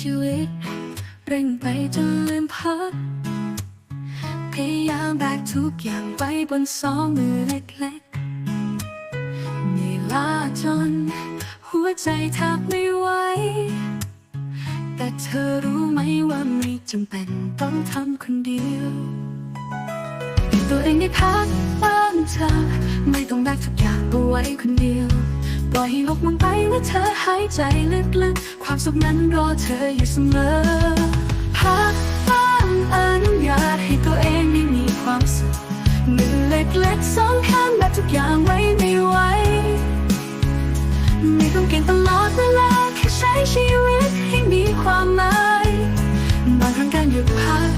ชีวิต เร่งไปจนลืมพัก พยายามแบกทุกอย่างไว้บนสองมือเล็กๆเหนื่อยล้าจน หัวใจแทบไม่ไหว แต่เธอรู้ไหมว่าไม่จำเป็นต้องทำคนเดียวตัวเองได้พักบ้างเธอไม่ต้องแบกทุกอย่างเอาไว้คนเดียว ปล่อยให้โลกมุนไปเมื่อเธอหายใจลึกๆ ความสุขนั้นรอเธออยู่เสมอพักบ้างอนุญาตให้ตัวเองได้มีความสุขมือเล็กๆสองข้างแบบทุกอย่างไว้ไม่ไหวไม่ต้องเก่งตลอดเวลาแค่ใช้ชีวิตให้มีความหมายบางครั้งการหยุดพัก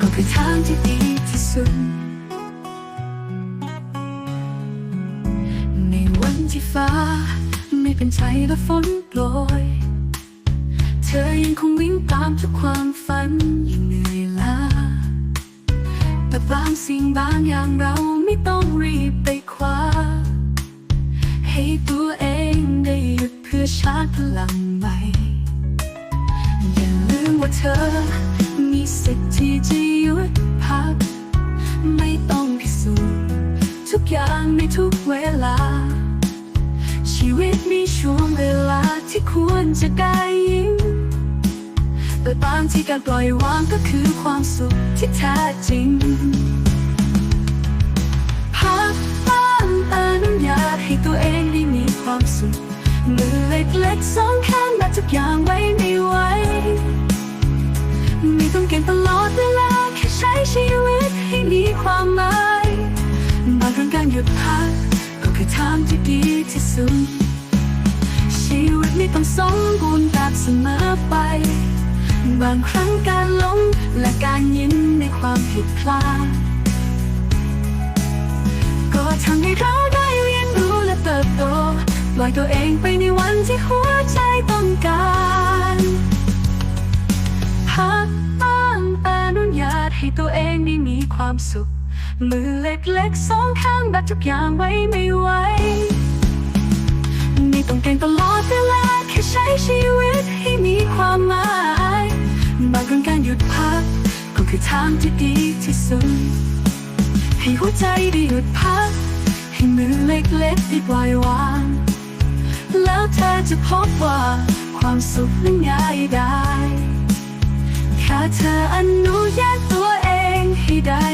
ก็คือทางที่ดีที่สุด ที่ฟ้า ไม่เป็นใจและฝนโปรย เธอยังคงวิ่งตามทุกความฝันยังเหนื่อยล้าแต่บางสิ่งบางอย่างเราไม่ต้องรีบไปคว้า ให้ตัวเองได้หยุดเพื่อชาร์จพลังใหม่ อย่าลืมว่าเธอ มีสิทธิ์ที่จะหยุดพัก ไม่ต้องพิสูจน์ทุกอย่างในทุกเวลา ชีวิตมีช่วงเวลาที่ควรจะได้ยิ้มแต่บางที่การปล่อยวางก็คือความสุขที่แท้จริง พักบ้างอนุญาให้ตัวเองได้มีความสุขมือเล็กๆสองข้างแบบทุกอย่างไว้ไม่ไหวไม่ต้องเก่งตลอดเวลา ดีที่สุด ชีวิตไม่ต้องสมบูรณ์แบบเสมอไป บางครั้งการล้มและการยิ้มในความผิดพลาด ก็ทำให้เราได้เรียนรู้และเติบโตปล่อยตัวเองไปในวันที่หัวใจต้องการพักบ้างอนุญาตให้ตัวเองได้มีความสุข มือเล็กๆสองข้างแบบทุกอย่างไว้ไม่ไหวไม่ต้องเก่งตลอดเวลาแค่ใช้ชีวิตให้มีความหมายบางครั้งการหยุดพัก ก็คือทางที่ดีที่สุด ให้หัวใจได้หยุดพัก ให้มือเล็กๆได้ปล่อยวาง แล้วเธอจะพบว่าความสุขนั้นง่ายได้แค่เธออนุญาตตัวเองให้ได้